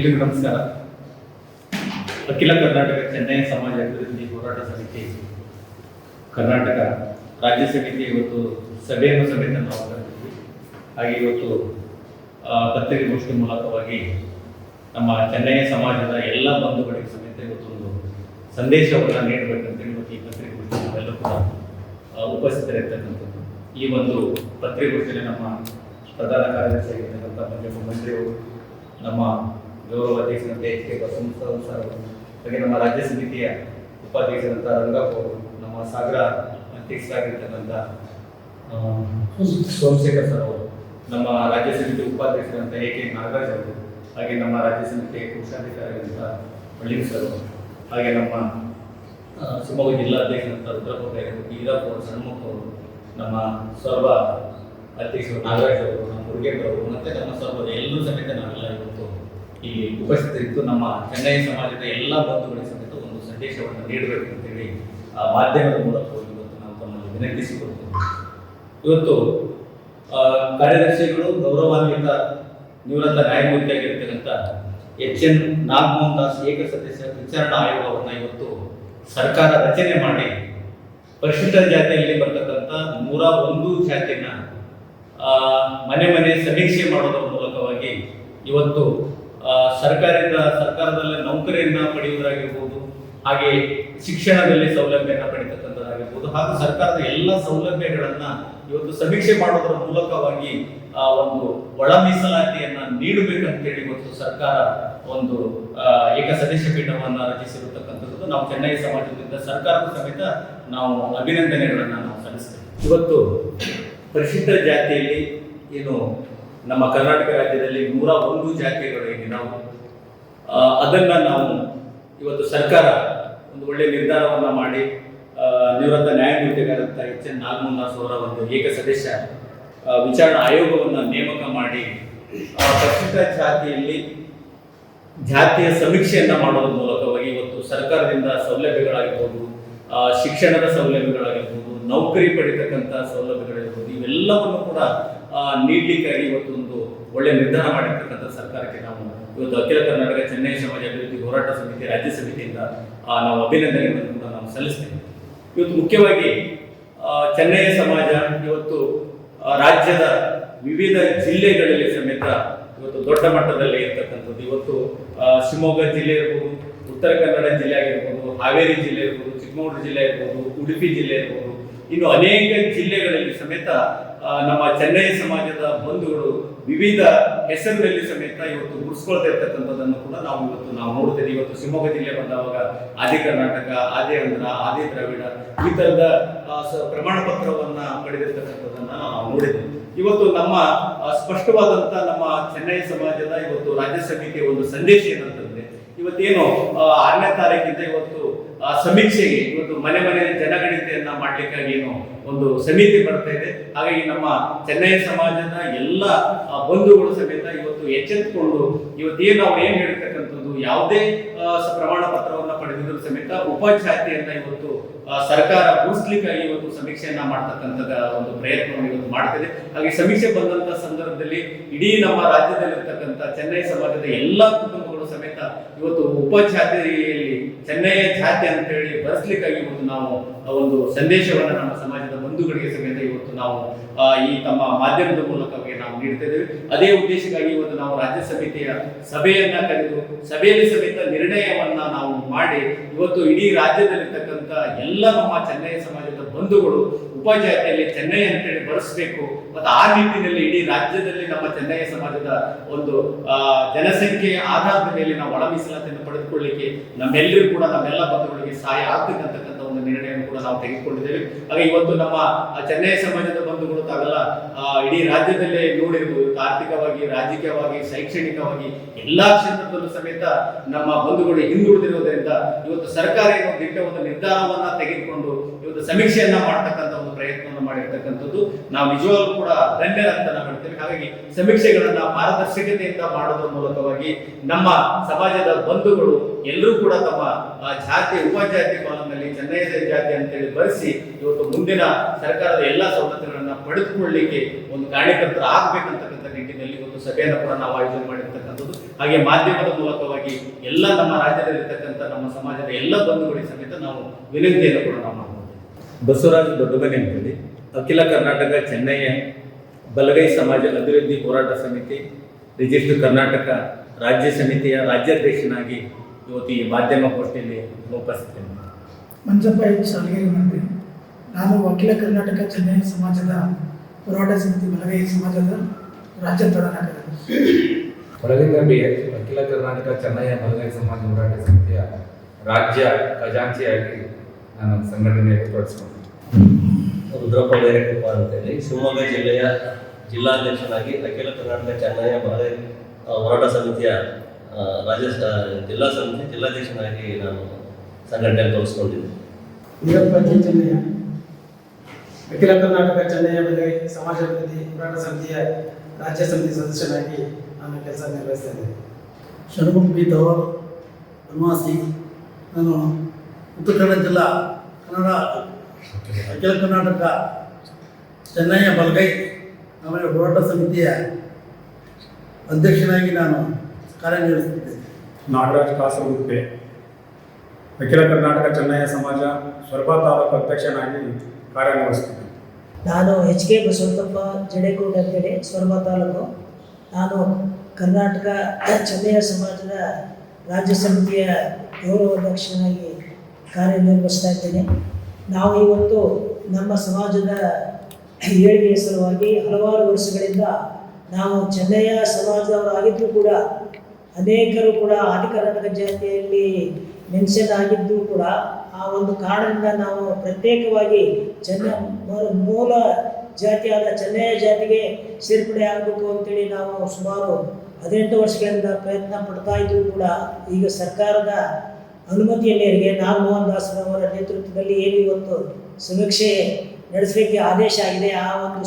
ಎಲ್ರಿಗೂ ನಮಸ್ಕಾರ. ಅಖಿಲ ಕರ್ನಾಟಕ ಚೆನ್ನೈ ಸಮಾಜ ಅಭಿವೃದ್ಧಿ ಹೋರಾಟ ಸಮಿತಿ, ಕರ್ನಾಟಕ ರಾಜ್ಯ ಸಮಿತಿ ಇವತ್ತು ಸಭೆಯನ್ನು ಸಮೇತ ನಾವು ಕರೆದಿದ್ವಿ. ಹಾಗೆ ಇವತ್ತು ಪತ್ರಿಕೆಗೋಷ್ಠಿ ಮೂಲಕವಾಗಿ ನಮ್ಮ ಚೆನ್ನೈ ಸಮಾಜದ ಎಲ್ಲ ಬಂಧುಗಳಿಗೆ ಸಮೇತ ಇವತ್ತೊಂದು ಸಂದೇಶವನ್ನು ನೀಡಬೇಕಂತೇಳಿ ಇವತ್ತು ಈ ಪತ್ರಿಕಾಗೋಷ್ಠಿ ನಾವೆಲ್ಲ ಕೂಡ ಉಪಸ್ಥಿತರಿರ್ತಕ್ಕಂಥದ್ದು. ಈ ಒಂದು ಪತ್ರಿಕೆಗೋಷ್ಠಿಯಲ್ಲಿ ನಮ್ಮ ಪ್ರಧಾನ ಕಾರ್ಯದರ್ಶಿಯಾಗಿರ್ತಕ್ಕಂಥ ಮಂಜು ಮಂತ್ರಿಯವರು ನಮ್ಮ ಗೌರವ ಅಧ್ಯಕ್ಷರಂತೆ ಎಚ್ ಕೆ ಬಸವರಾಜ ಸರ್ ಹಾಗೆ ನಮ್ಮ ರಾಜ್ಯ ಸಮಿತಿಯ ಉಪಾಧ್ಯಕ್ಷರಂತ ರಂಗಪ್ಪ ಅವರು ನಮ್ಮ ಸಾಗರ ಅಧ್ಯಕ್ಷರಾಗಿರ್ತಕ್ಕಂಥ ಸೋಮಶೇಖರ್ ಸರ್ ಅವರು, ನಮ್ಮ ರಾಜ್ಯ ಸಮಿತಿ ಉಪಾಧ್ಯಕ್ಷರಂತ ಎ ಕೆ ನಾಗರಾಜ್ ಅವರು, ಹಾಗೆ ನಮ್ಮ ರಾಜ್ಯ ಸಮಿತಿಯ ಕೋಶಾಧಿಕಾರಿಗಳಂತ ಹಳ್ಳಿ ಸರ್ ಹಾಗೆ ನಮ್ಮ ಶಿವಮೊಗ್ಗ ಜಿಲ್ಲಾ ಅಧ್ಯಕ್ಷರಂತ ರುದ್ರಪ್ಪ ಈರಪ್ಪ ಅವರು ಅವರು, ನಮ್ಮ ಸರ್ವ ಅಧ್ಯಕ್ಷರು ನಾಗರಾಜ್ ಅವರು, ನಮ್ಮ ಮುರುಗೇಂದ್ರ ಅವರು, ಮತ್ತೆ ನಮ್ಮ ಸರ್ವದ ಎಲ್ಲರೂ ಸಮೇತ ನಾವೆಲ್ಲ ಇವತ್ತು ಇಲ್ಲಿ ಉಪಸ್ಥಿತರಿದ್ದು ನಮ್ಮ ಚೆನ್ನೈ ಸಮಾಜದ ಎಲ್ಲ ಬಂಧುಗಳ ಸಮೇತ ಒಂದು ಸಂದೇಶವನ್ನು ನೀಡಬೇಕು ಅಂತೇಳಿ, ಆ, ಮಾಧ್ಯಮದ ಮೂಲಕ ಇವತ್ತು ನಾವು ತಮ್ಮಲ್ಲಿ ವಿನಂತಿಸಿಕೊಳ್ತೇವೆ. ಇವತ್ತು ಕಾರ್ಯದರ್ಶಿಗಳು ಗೌರವಾನ್ವಿತ ನಿವೃತ್ತ ನ್ಯಾಯಮೂರ್ತಿಯಾಗಿರ್ತಕ್ಕಂಥ ಎಚ್ ಎನ್ ನಾಗಮೋಹನ್ ದಾಸ್ ಏಕ ಸದಸ್ಯ ವಿಚಾರಣಾ ಆಯೋಗವನ್ನು ಇವತ್ತು ಸರ್ಕಾರ ರಚನೆ ಮಾಡಿ, ಪರಿಶಿಷ್ಟ ಜಾತಿಯಲ್ಲಿ ಬರ್ತಕ್ಕಂಥ ನೂರ ಒಂದು ಜಾತಿನ ಮನೆ ಮನೆ ಸಮೀಕ್ಷೆ ಮಾಡೋದರ ಮೂಲಕವಾಗಿ ಇವತ್ತು ಆ, ಸರ್ಕಾರದಿಂದ ಸರ್ಕಾರದಲ್ಲಿ ನೌಕರಿಯನ್ನ ಪಡೆಯುವುದಾಗಿರ್ಬೋದು ಹಾಗೆ ಶಿಕ್ಷಣದಲ್ಲಿ ಸೌಲಭ್ಯನ ಪಡಿತಕ್ಕಂಥದ್ದಾಗಿರ್ಬೋದು ಹಾಗೂ ಸರ್ಕಾರದ ಎಲ್ಲ ಸೌಲಭ್ಯಗಳನ್ನ ಇವತ್ತು ಸಮೀಕ್ಷೆ ಮಾಡೋದರ ಮೂಲಕವಾಗಿ ಆ ಒಂದು ಒಳ ಮೀಸಲಾತಿಯನ್ನ ನೀಡಬೇಕಂತೇಳಿ ಇವತ್ತು ಸರ್ಕಾರ ಒಂದು ಏಕ ಸದಸ್ಯ ಪೀಠವನ್ನ ರಚಿಸಿರತಕ್ಕಂಥದ್ದು ನಾವು ಚೆನ್ನೈ ಸಮಾಜದಿಂದ ಸರ್ಕಾರದ ಸಮೇತ ನಾವು ಅಭಿನಂದನೆಗಳನ್ನ ನಾವು ಸಲ್ಲಿಸ್ತೇವೆ. ಇವತ್ತು ಪರಿಶಿಷ್ಟ ಜಾತಿಯಲ್ಲಿ ಏನು ನಮ್ಮ ಕರ್ನಾಟಕ ರಾಜ್ಯದಲ್ಲಿ ನೂರ ಒಂದು ಜಾತಿಗಳು ಏನಿದಾವು ಅದನ್ನು ನಾವು ಇವತ್ತು ಸರ್ಕಾರ ಒಂದು ಒಳ್ಳೆ ನಿರ್ಧಾರವನ್ನ ಮಾಡಿ ನಿವೃತ್ತ ನ್ಯಾಯಮೂರ್ತಿಗಳಂತ ಎಚ್ ಎನ್ ನಾಗಮೋಹನ್ ಅವರ ಒಂದು ಏಕ ಸದಸ್ಯ ವಿಚಾರಣಾ ಆಯೋಗವನ್ನು ನೇಮಕ ಮಾಡಿ ಪರಿಶಿಷ್ಟ ಜಾತಿಯಲ್ಲಿ ಜಾತಿಯ ಸಮೀಕ್ಷೆಯನ್ನ ಮಾಡುವ ಮೂಲಕವಾಗಿ ಇವತ್ತು ಸರ್ಕಾರದಿಂದ ಸೌಲಭ್ಯಗಳಾಗಿರ್ಬೋದು ಶಿಕ್ಷಣದ ಸೌಲಭ್ಯಗಳಾಗಿರ್ಬೋದು, ನೌಕರಿ ಪಡಿತಕ್ಕಂಥ ಸೌಲಭ್ಯಗಳಿರ್ಬೋದು, ಇವೆಲ್ಲವನ್ನು ಕೂಡ ನೀಡಲಿಕ್ಕಾಗಿ ಇವತ್ತೊಂದು ಇವತ್ತು ಒಳ್ಳೆ ನಿರ್ಧಾರ ಮಾಡಿರ್ತಕ್ಕಂಥ ಸರ್ಕಾರಕ್ಕೆ ನಾವು ಇವತ್ತು ಅಖಿಲ ಕರ್ನಾಟಕ ಚೆನ್ನೈ ಸಮಾಜ ಅಭಿವೃದ್ಧಿ ಹೋರಾಟ ಸಮಿತಿ, ರಾಜ್ಯ ಸಮಿತಿಯಿಂದ ನಾವು ಅಭಿನಂದನೆಗಳನ್ನು ಕೂಡ ನಾವು ಸಲ್ಲಿಸ್ತೇವೆ. ಇವತ್ತು ಮುಖ್ಯವಾಗಿ ಚೆನ್ನೈ ಸಮಾಜ ಇವತ್ತು ರಾಜ್ಯದ ವಿವಿಧ ಜಿಲ್ಲೆಗಳಲ್ಲಿ ಸಮೇತ ಇವತ್ತು ದೊಡ್ಡ ಮಟ್ಟದಲ್ಲಿ ಇರ್ತಕ್ಕಂಥದ್ದು. ಇವತ್ತು ಶಿವಮೊಗ್ಗ ಜಿಲ್ಲೆ ಇರ್ಬೋದು, ಉತ್ತರ ಕನ್ನಡ ಜಿಲ್ಲೆ ಆಗಿರ್ಬೋದು, ಹಾವೇರಿ ಜಿಲ್ಲೆ ಇರ್ಬೋದು, ಚಿಕ್ಕಮಗಳೂರು ಜಿಲ್ಲೆ ಇರ್ಬೋದು, ಉಡುಪಿ ಜಿಲ್ಲೆ ಇರ್ಬೋದು. ಇನ್ನು ಅನೇಕ ಜಿಲ್ಲೆಗಳಲ್ಲಿ ಸಮೇತ ನಮ್ಮ ಚೆನ್ನೈ ಸಮಾಜದ ಬಂಧುಗಳು ವಿವಿಧ ಹೆಸರಿನಲ್ಲಿ ಸಮೇತ ಇವತ್ತು ಮುಗಿಸ್ಕೊಳ್ತಾ ಇರ್ತಕ್ಕಂಥದ್ದನ್ನು ಕೂಡ ನಾವು ಇವತ್ತು ನಾವು ನೋಡ್ತೇವೆ ಇವತ್ತು ಶಿವಮೊಗ್ಗ ಜಿಲ್ಲೆ ಬಂದಾಗ ಆದಿ ಕರ್ನಾಟಕ, ಆದಿ ಆಂಧ್ರ, ಆದಿ ದ್ರಾವಿಡ ಈ ತರದ ಪ್ರಮಾಣ ಪತ್ರವನ್ನ ಪಡೆದಿರ್ತಕ್ಕಂಥದ್ದನ್ನ ನಾವು ನೋಡಿದ್ದೇವೆ ಇವತ್ತು ನಮ್ಮ ಸ್ಪಷ್ಟವಾದಂತ ನಮ್ಮ ಚೆನ್ನೈ ಸಮಾಜದ ಇವತ್ತು ರಾಜ್ಯ ಸಮಿತಿಯ ಒಂದು ಸಂದೇಶ ಏನಂತಂದ್ರೆ, ಇವತ್ತೇನು ಆರನೇ ತಾರೀಕಿಂದ ಇವತ್ತು ಸಮೀಕ್ಷೆಗೆ, ಇವತ್ತು ಮನೆ ಮನೆ ಜನಗಣತಿಯನ್ನ ಮಾಡ್ಲಿಕ್ಕಾಗಿ ಏನು ಒಂದು ಸಮಿತಿ ಬರ್ತಾ ಇದೆ. ಹಾಗಾಗಿ ನಮ್ಮ ಚೆನ್ನೈ ಸಮಾಜದ ಎಲ್ಲ ಬಂಧುಗಳು ಸಮೇತ ಇವತ್ತು ಎಚ್ಚೆತ್ತುಕೊಂಡು ಏನು ಅವ್ರು ಏನ್ ಹೇಳ್ತಕ್ಕಂಥದ್ದು, ಯಾವುದೇ ಪ್ರಮಾಣ ಪತ್ರವನ್ನ ಪಡೆದಿದ್ರು ಸಮೇತ ಉಪಜಾತಿಯನ್ನ ಇವತ್ತು ಸರ್ಕಾರ ಗುರುಸ್ಲಿಕ್ಕಾಗಿ ಇವತ್ತು ಸಮೀಕ್ಷೆಯನ್ನ ಮಾಡ್ತಕ್ಕಂಥದ ಒಂದು ಪ್ರಯತ್ನವನ್ನು ಇವತ್ತು ಮಾಡ್ತಿದೆ. ಹಾಗೆ ಸಮೀಕ್ಷೆ ಬಂದಂತ ಸಂದರ್ಭದಲ್ಲಿ ಇಡೀ ನಮ್ಮ ರಾಜ್ಯದಲ್ಲಿರ್ತಕ್ಕಂಥ ಚೆನ್ನೈ ಸಮಾಜದ ಎಲ್ಲಾ ಕುಟುಂಬಗಳು ಸಮೇತ ಇವತ್ತು ಉಪಜಾತಿಯಲ್ಲಿ ಚೆನ್ನೈಯ ಜಾತಿ ಅಂತ ಹೇಳಿ ಬರೆಸ್ಲಿಕ್ಕಾಗಿ ಇವತ್ತು ನಾವು ಒಂದು ಸಂದೇಶವನ್ನ ನಮ್ಮ ಸಮಾಜದ ಬಂಧುಗಳಿಗೆ ಸಮೇತ ಇವತ್ತು ನಾವು ಈ ತಮ್ಮ ಮಾಧ್ಯಮದ ಮೂಲಕವಾಗಿ ನಾವು ನೀಡ್ತಾ ಇದ್ದೇವೆ. ಅದೇ ಉದ್ದೇಶಕ್ಕಾಗಿ ಇವತ್ತು ನಾವು ರಾಜ್ಯ ಸಮಿತಿಯ ಸಭೆಯನ್ನ ಕರೆದು, ಸಭೆಯಲ್ಲಿ ಸಮೇತ ನಿರ್ಣಯವನ್ನ ನಾವು ಮಾಡಿ, ಇವತ್ತು ಇಡೀ ರಾಜ್ಯದಲ್ಲಿರ್ತಕ್ಕಂಥ ಎಲ್ಲ ನಮ್ಮ ಚೆನ್ನೈ ಸಮಾಜದ ಬಂಧುಗಳು ಉಪಜಾತಿಯಲ್ಲಿ ಚೆನ್ನೈ ಅಂತೇಳಿ ಬಳಸಬೇಕು ಮತ್ತು ಆ ನಿಟ್ಟಿನಲ್ಲಿ ಇಡೀ ರಾಜ್ಯದಲ್ಲಿ ನಮ್ಮ ಚೆನ್ನೈ ಸಮಾಜದ ಒಂದು ಜನಸಂಖ್ಯೆ ಜನಸಂಖ್ಯೆಯ ಆಧಾರದ ಮೇಲೆ ನಾವು ಒಳ ಮೀಸಲಾತಿಯನ್ನು ಪಡೆದುಕೊಳ್ಳಿಕ್ಕೆ ನಮ್ಮೆಲ್ಲರೂ ಕೂಡ ನಮ್ಮೆಲ್ಲ ಬಂಧುಗಳಿಗೆ ಸಹಾಯ ಆಗ್ತಕ್ಕಂತಕ್ಕಂಥ ಒಂದು ನಿರ್ಣಯವನ್ನು ಕೂಡ ನಾವು ತೆಗೆದುಕೊಂಡಿದ್ದೇವೆ. ಹಾಗೆ ಇವತ್ತು ನಮ್ಮ ಚೆನ್ನೈ ಸಮಾಜದ ಬಂಧುಗಳು ತಾವೆಲ್ಲ ಇಡೀ ರಾಜ್ಯದಲ್ಲೇ ಇವತ್ತು ಆರ್ಥಿಕವಾಗಿ ರಾಜಕೀಯವಾಗಿ, ಶೈಕ್ಷಣಿಕವಾಗಿ ಎಲ್ಲಾ ಕ್ಷೇತ್ರದಲ್ಲೂ ಸಮೇತ ನಮ್ಮ ಬಂಧುಗಳು ಹಿಂದುಳಿದಿರುವುದರಿಂದ ಇವತ್ತು ಸರ್ಕಾರ ದಿಟ್ಟ ಒಂದು ನಿರ್ಧಾರವನ್ನ ತೆಗೆದುಕೊಂಡು ಇವತ್ತು ಸಮೀಕ್ಷೆಯನ್ನ ಮಾಡ್ತಕ್ಕಂಥ ಪ್ರಯತ್ನವನ್ನು ಮಾಡಿರ್ತಕ್ಕಂಥದ್ದು. ನಾವು ನಿಜವಾಗ್ಲೂ ಕೂಡ ಧನ್ಯರಂತ ನಾವು ಹೇಳ್ತೇವೆ ಹಾಗಾಗಿ ಸಮೀಕ್ಷೆಗಳನ್ನ ಪಾರದರ್ಶಕತೆಯಿಂದ ಮಾಡೋದ್ರ ಮೂಲಕವಾಗಿ ನಮ್ಮ ಸಮಾಜದ ಬಂಧುಗಳು ಎಲ್ಲರೂ ಕೂಡ ತಮ್ಮ ಜಾತಿ, ಉಪಜಾತಿ ಕಾಲಂನಲ್ಲಿ ಚೆನ್ನೈ ಜಾತಿ ಅಂತೇಳಿ ಬರೆಸಿ ಇವತ್ತು ಮುಂದಿನ ಸರ್ಕಾರದ ಎಲ್ಲ ಸವಲತ್ತುಗಳನ್ನ ಪಡೆದುಕೊಳ್ಳಲಿಕ್ಕೆ ಒಂದು ಕಾರ್ಯಕರ್ತರು ಆಗ್ಬೇಕಂತಕ್ಕಂಥ ನಿಟ್ಟಿನಲ್ಲಿ ಒಂದು ಸಭೆಯನ್ನು ಕೂಡ ನಾವು ಆಯೋಜನೆ ಮಾಡಿರ್ತಕ್ಕಂಥದ್ದು. ಹಾಗೆ ಮಾಧ್ಯಮದ ಮೂಲಕವಾಗಿ ಎಲ್ಲ ನಮ್ಮ ರಾಜ್ಯದಲ್ಲಿರ್ತಕ್ಕಂಥ ನಮ್ಮ ಸಮಾಜದ ಎಲ್ಲ ಬಂಧುಗಳಿಗೆ ಸಮೇತ ನಾವು ವಿನಂತಿಯನ್ನು ಕೂಡ ನಾವು ಬಸವರಾಜ್ ದೊಡ್ಡಮನೆ ಅಂತೇಳಿ ಅಖಿಲ ಕರ್ನಾಟಕ ಚೆನ್ನೈಯ ಬಲಗೈ ಸಮಾಜ ಅಭಿವೃದ್ಧಿ ಹೋರಾಟ ಸಮಿತಿ ರಿಜಿಸ್ಟರ್ ಕರ್ನಾಟಕ ರಾಜ್ಯ ಸಮಿತಿಯ ರಾಜ್ಯಾಧ್ಯಕ್ಷನಾಗಿ ಇವತ್ತು ಈ ಮಾಧ್ಯಮ ಗೋಷ್ಠಿಯಲ್ಲಿ ಉಪಸ್ಥಿತೇನೆ. ಮಂಜಪ್ಪ ಎಚ್ ಸಾಲಗೇರಿ ಮಂತ್ರಿ. ನಾನು ಅಖಿಲ ಕರ್ನಾಟಕ ಚೆನ್ನೈ ಸಮಾಜದ ಹೋರಾಟ ಸಮಿತಿ ಬಲಗೈ ಸಮಾಜದ ರಾಜ್ಯ ಪ್ರಧಾನ ಬಿ ಎಚ್ ಅಖಿಲ ಕರ್ನಾಟಕ ಚೆನ್ನೈಯ ಬಲಗೈ ಸಮಾಜ ಹೋರಾಟ ಸಮಿತಿಯ ರಾಜ್ಯ ಖಜಾಂಚಿಯಾಗಿ ನಾನು ಸಂಘಟನೆಯಲ್ಲಿ ತೊಡಗಿಸಿಕೊಂಡಿದ್ದೆ ರುದ್ರಪ್ಪ ಬೇರೆಕಪ್ಪ ಅಂತೇಳಿ ಶಿವಮೊಗ್ಗ ಜಿಲ್ಲೆಯ ಜಿಲ್ಲಾಧ್ಯಕ್ಷನಾಗಿ ಅಖಿಲ ಕರ್ನಾಟಕ ಚೆನ್ನಯ್ಯ ಆ, ಹೋರಾಟ ಸಮಿತಿಯ ರಾಜ್ಯ ಜಿಲ್ಲಾ ಸಮಿತಿ ಜಿಲ್ಲಾಧ್ಯಕ್ಷನಾಗಿ ನಾನು ಸಂಘಟನೆ ತೋರಿಸ್ಕೊಂಡಿದ್ದೆ ವೀರಪ್ಪ ಜಿ ಚೆನ್ನಯ್ಯ ಅಖಿಲ ಕರ್ನಾಟಕ ಚೆನ್ನಯ್ಯ ಬಲಗೈ ಸಮಾಜ ಅಭಿವೃದ್ಧಿ ಹೋರಾಟ ಸಮಿತಿಯ ರಾಜ್ಯ ಸಮಿತಿ ಸದಸ್ಯನಾಗಿ ನಾನು ಕೆಲಸ ನಿರ್ವಹಿಸ್ತಾ ಇದ್ದೇನೆ. ಬಿ ತವರ್ ನಿವಾಸಿ ನಾನು ಉತ್ತರ ಕನ್ನಡ ಜಿಲ್ಲಾ ಕನ್ನಡ ಅಖಿಲ ಕರ್ನಾಟಕ ಚೆನ್ನೈಯ ಬಲಗೈ ಆಮೇಲೆ ಹೋರಾಟ ಸಮಿತಿಯ ಅಧ್ಯಕ್ಷನಾಗಿ ನಾನು ಕಾರ್ಯನಿರ್ವಹಿಸುತ್ತಿದ್ದೇನೆ. ನಾಗರಾಜ್ ಕಾಸಗುಪ್ಪೆ ಅಖಿಲ ಕರ್ನಾಟಕ ಚೆನ್ನಯ್ಯ ಸಮಾಜ ಸ್ವರ್ಪ ತಾಲೂಕು ಅಧ್ಯಕ್ಷನಾಗಿ ಕಾರ್ಯನಿರ್ವಹಿಸುತ್ತಿದ್ದೇನೆ. ನಾನು ಎಚ್ ಕೆ ಬಸವಂತಪ್ಪ ಜಡೇಗೌಡ ಅಂತೇಳಿ ಸ್ವರ್ಪ ತಾಲೂಕು. ನಾನು ಕರ್ನಾಟಕ ಚೆನ್ನಯ್ಯ ಸಮಾಜದ ರಾಜ್ಯ ಸಮಿತಿಯ ಗೌರವಾಧ್ಯಕ್ಷನಾಗಿ ಕಾರ್ಯನಿರ್ವಹಿಸ್ತಾ ಇದ್ದೇನೆ. ನಾವು ಇವತ್ತು ನಮ್ಮ ಸಮಾಜದ ಏಳಿಗೆಯ ಸಲುವಾಗಿ ಹಲವಾರು ವರ್ಷಗಳಿಂದ ನಾವು ಚೆನ್ನೈಯ ಸಮಾಜದವರಾಗಿದ್ದರೂ ಕೂಡ ಅನೇಕರು ಕೂಡ ಆದಿ ಕರ್ನಾಟಕ ಜಾತಿಯಲ್ಲಿ ಮೆನ್ಷನ್ ಕೂಡ ಆ ಒಂದು ಕಾರಣದಿಂದ ನಾವು ಪ್ರತ್ಯೇಕವಾಗಿ ಚೆನ್ನ ಮೂಲ ಜಾತಿಯಾದ ಚೆನ್ನೈಯ ಜಾತಿಗೆ ಸೇರ್ಪಡೆ ಆಗಬೇಕು ಅಂತೇಳಿ ನಾವು ಸುಮಾರು ಹದಿನೆಂಟು ವರ್ಷಗಳಿಂದ ಪ್ರಯತ್ನ ಪಡ್ತಾ ಇದ್ದರೂ ಕೂಡ ಈಗ ಸರ್ಕಾರದ ಅನುಮತಿಯ ಮೇರೆಗೆ ದಾಸ್ ಅವರ ನೇತೃತ್ವದಲ್ಲಿ ಏನು ಇವತ್ತು ಸಮೀಕ್ಷೆ ನಡೆಸಲಿಕ್ಕೆ ಆದೇಶ ಆಗಿದೆ. ಆ ಒಂದು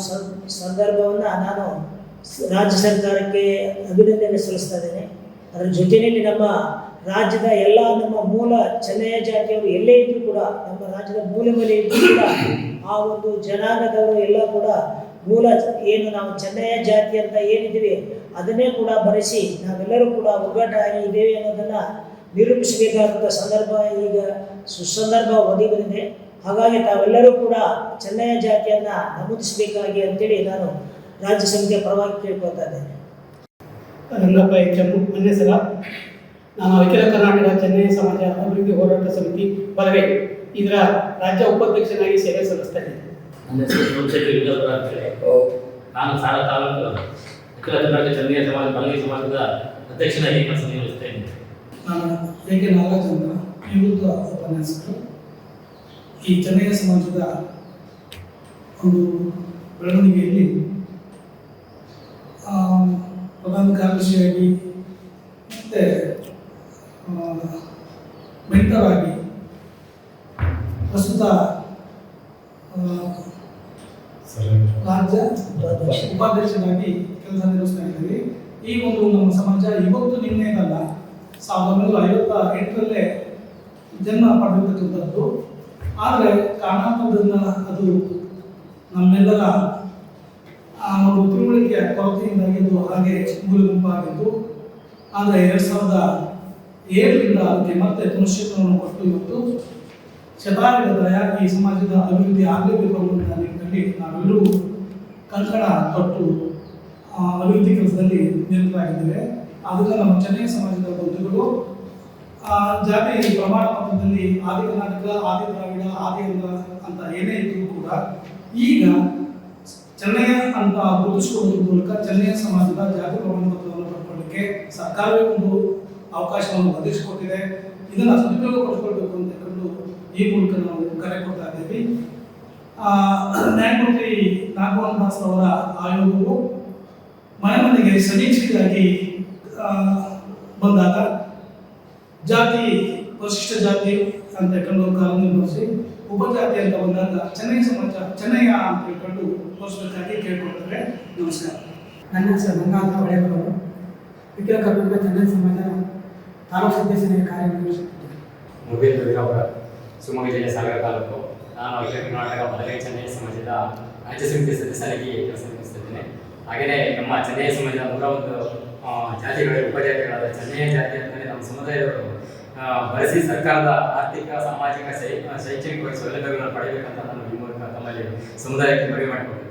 ಸಂದರ್ಭವನ್ನು ನಾನು ರಾಜ್ಯ ಸರ್ಕಾರಕ್ಕೆ ಅಭಿನಂದನೆ ಸಲ್ಲಿಸ್ತಾ ಇದ್ದೇನೆ. ಅದರ ಜೊತೆಯಲ್ಲಿ ನಮ್ಮ ರಾಜ್ಯದ ಎಲ್ಲ ನಮ್ಮ ಮೂಲ ಚೆನ್ನಯ ಜಾತಿಯವರು ಎಲ್ಲೇ ಇದ್ದರೂ ಕೂಡ, ನಮ್ಮ ರಾಜ್ಯದ ಮೂಲೆ ಮೇಲೆ ಇದ್ದರೂ ಕೂಡ ಆ ಒಂದು ಜನಾಂಗದವರು ಎಲ್ಲ ಕೂಡ ಮೂಲ ಏನು ನಾವು ಚೆನ್ನಯ ಜಾತಿ ಅಂತ ಏನಿದ್ದೀವಿ ಅದನ್ನೇ ಕೂಡ ಬರೆಸಿ ನಾವೆಲ್ಲರೂ ಕೂಡ ಒಗ್ಗಟ್ಟಾಗಿ ಇದ್ದೇವೆ ಅನ್ನೋದನ್ನು ನಿರೂಪಿಸಬೇಕಾದಂಥ ಸಂದರ್ಭ ಈಗ ಸುಸಂದರ್ಭ ಒದಗಿ ಬಂದಿದೆ. ಹಾಗಾಗಿ ತಾವೆಲ್ಲರೂ ಕೂಡ ಚೆನ್ನಯ್ಯ ಜಾತಿಯನ್ನು ನಮೂದಿಸಬೇಕಾಗಿ ಅಂತೇಳಿ ನಾನು ರಾಜ್ಯ ಸಮಿತಿಯ ಪರವಾಗಿ ಕೇಳ್ಕೊಳ್ತಾ ಇದ್ದೇನೆ. ರಂಗಪ್ಪ ಎಚ್ ಎಂ ಸಲ ನಾನು ಅಖಿಲ ಕರ್ನಾಟಕ ಚೆನ್ನೈ ಸಮಾಜ ಅಭಿವೃದ್ಧಿ ಹೋರಾಟ ಸಮಿತಿ ಬಲವೇ ಇದರ ರಾಜ್ಯ ಉಪಾಧ್ಯಕ್ಷನಾಗಿ ಸೇವೆ ಸಲ್ಲಿಸ್ತಾ ಇದ್ದೇನೆ. ನನ್ನ ಹೆಸರು ಸೋಮಶೇಖರ್ ಅಂತೇಳಿ ನಾನು ಸಾಲ ತಾಲೂಕು ಅಖಿಲ ಕರ್ನಾಟಕ ಚೆನ್ನೈ ಸಮಾಜ ಬಲವೇ ಸಮಾಜದ ಅಧ್ಯಕ್ಷನಾಗಿ ಕೆಲಸ ನಿರ್ವಹಿಸ್ತಾ ಇದ್ದೀನಿ. ನಾನು ಎ ಕೆ ನಾಗರಾಜ್ ಅಂತ ನಿವೃತ್ತ ಉಪನ್ಯಾಸಕರು. ಈ ಚೆನ್ನಯ್ಯ ಸಮಾಜದ ಒಂದು ಬೆಳವಣಿಗೆಯಲ್ಲಿ ಪ್ರಧಾನ ಕಾರ್ಯದರ್ಶಿಯಾಗಿ ಮತ್ತೆ ಮೆಂಟರ್ ಆಗಿ ಪ್ರಸ್ತುತ ರಾಜ್ಯ ಉಪಾಧ್ಯಕ್ಷರಾಗಿ ಕೆಲಸ ನಿರ್ವಹಿಸ್ತಾ ಇದ್ದೀವಿ. ಈ ಒಂದು ನಮ್ಮ ಸಮಾಜ ಇವತ್ತು ನಿನ್ನೆದಲ್ಲ ಸಾವಿರದ ಒಂಬೈನೂರ ಐವತ್ತ ಎಂಟರಲ್ಲೇ ಜನ್ಮ ಪಡೆದಿರ್ತಕ್ಕಂಥದ್ದು. ಆದರೆ ಕಾರಣಾಂತರದಿಂದ ಅದು ನಮ್ಮೆಲ್ಲರ ಒಂದು ತಿಳುವಳಿಕೆಯ ಕೊರತೆಯಿಂದಾಗಿ ಅದು ಹಾಗೆ ಮೂಲ ಗುಂಪಾಗಿದ್ದು ಆದರೆ ಎರಡು ಸಾವಿರದ ಏಳರಿಂದ ಅದಕ್ಕೆ ಮತ್ತೆ ಪುನಶ್ಚೇತನವನ್ನು ಕೊಟ್ಟು ಇವತ್ತು ಶತಾಯುಗದ ಈ ಸಮಾಜದ ಅಭಿವೃದ್ಧಿ ಆಗಲೇಬೇಕು ಅನ್ನುವಂಥ ನಿಟ್ಟಿನಲ್ಲಿ ನಾವೆಲ್ಲರೂ ಕಂಕಣ ಕೊಟ್ಟು ಅಭಿವೃದ್ಧಿ ಕೆಲಸದಲ್ಲಿ ನಿರತರಾಗಿದ್ದೇವೆ. ಅದಕ್ಕೆ ನಮ್ಮ ಚೆನ್ನೈ ಸಮಾಜದ ಬಂಧುಗಳು ಆ, ಜಾತಿ ಪ್ರಮಾಣ ಪತ್ರದಲ್ಲಿ ಆದಿ ಕರ್ನಾಟಕ ಆದಿ ದ್ರಾವಿಡ ಆದಿ ಅಂಗ ಅಂತ ಏನೇ ಇದ್ರೂ ಕೂಡ ಈಗ ಚೆನ್ನೈ ಅಂತ ಗುರುತಿಸಿಕೊಳ್ಳುವ ಮೂಲಕ ಚೆನ್ನೈ ಸಮಾಜದ ಜಾತಿ ಪ್ರಮಾಣ ಪತ್ರವನ್ನು ಪಡ್ಕೊಳ್ಳಿಕ್ಕೆ ಸರ್ಕಾರವೇ ಒಂದು ಅವಕಾಶವನ್ನು ಒದಗಿಸಿಕೊಟ್ಟಿದೆ. ಇದನ್ನು ಸದುಪಯೋಗ ಪಡಿಸ್ಕೊಳ್ಬೇಕು ಅಂತ ಕಂಡು ಈ ಮೂಲಕ ನಾವು ಕರೆ ಕೊಡ್ತಾ ಇದ್ದೀವಿ. ನ್ಯಾಯಮೂರ್ತಿ ನಾಗಮೋಹನ್ ದಾಸ್ ಅವರ ಆಯೋಗವು ಮನೆ ಮನೆಗೆ ಸಮೀಕ್ಷೆಗಾಗಿ ಬಂದಾಗ ಜಾತಿ ಪರಿಶಿಷ್ಟ ಜಾತಿ ಅಂತ ಕಂಡು ಕಾರ್ಯನಿರ್ವಹಿಸಿ ಉಪಜಾತಿ ಅಂತ ಬಂದಾಗ ಚೆನ್ನೈ ಸಮಾಜ ಚೆನ್ನಯ್ಯ ಅಂತ ಹೇಳ್ಕೊಂಡು ತೋರಿಸ್ಬೇಕಾಗಿ ಕೇಳ್ಕೊಳ್ತಾರೆ. ನಮಸ್ಕಾರ. ನನ್ನ ಹೆಸರು ಗಂಗಾಧರ ಒಳ್ಳೆಯವರು ಅಖಿಲ ಕರ್ನಾಟಕ ಚೆನ್ನೈ ಸಮಾಜ ತಾಲೂಕು ಸದಸ್ಯನಾಗಿ ಕಾರ್ಯನಿರ್ವಹಿಸುತ್ತಿದ್ದೆ ಮೊಬೈಲ್ ವೀರವರ ಶಿವಮೊಗ್ಗ ಜಿಲ್ಲೆ ಸಾಗರ ತಾಲೂಕು. ನಾನು ಅಖಿಲ ಕರ್ನಾಟಕ ಬಲಗೈ ಚೆನ್ನೈ ಸಮಾಜದ ರಾಜ್ಯ ಸಮಿತಿ ಸದಸ್ಯರಾಗಿ ಕೆಲಸ ಹಾಗೆಯೇ ನಮ್ಮ ಚೆನ್ನೈ ಸಮಾಜದ ನೂರ ಒಂದು ಜಾತಿಗಳ, ಉಪಜಾತಿಗಳಾದ ಚೆನ್ನೈ ಜಾತಿ ಅಂತಲೇ ನಮ್ಮ ಸಮುದಾಯದವರು ಬಳಸಿ ಸರ್ಕಾರದ ಆರ್ಥಿಕ, ಸಾಮಾಜಿಕ ಶೈಕ್ಷಣಿಕ ಸೌಲಭ್ಯಗಳನ್ನು ಪಡೆಯಬೇಕಂತ ನಾನು ಈ ಮೂಲಕ ತಮ್ಮಲ್ಲಿ ಸಮುದಾಯಕ್ಕೆ ಮನವಿ ಮಾಡಿಕೊಟ್ಟಿದ್ದೇನೆ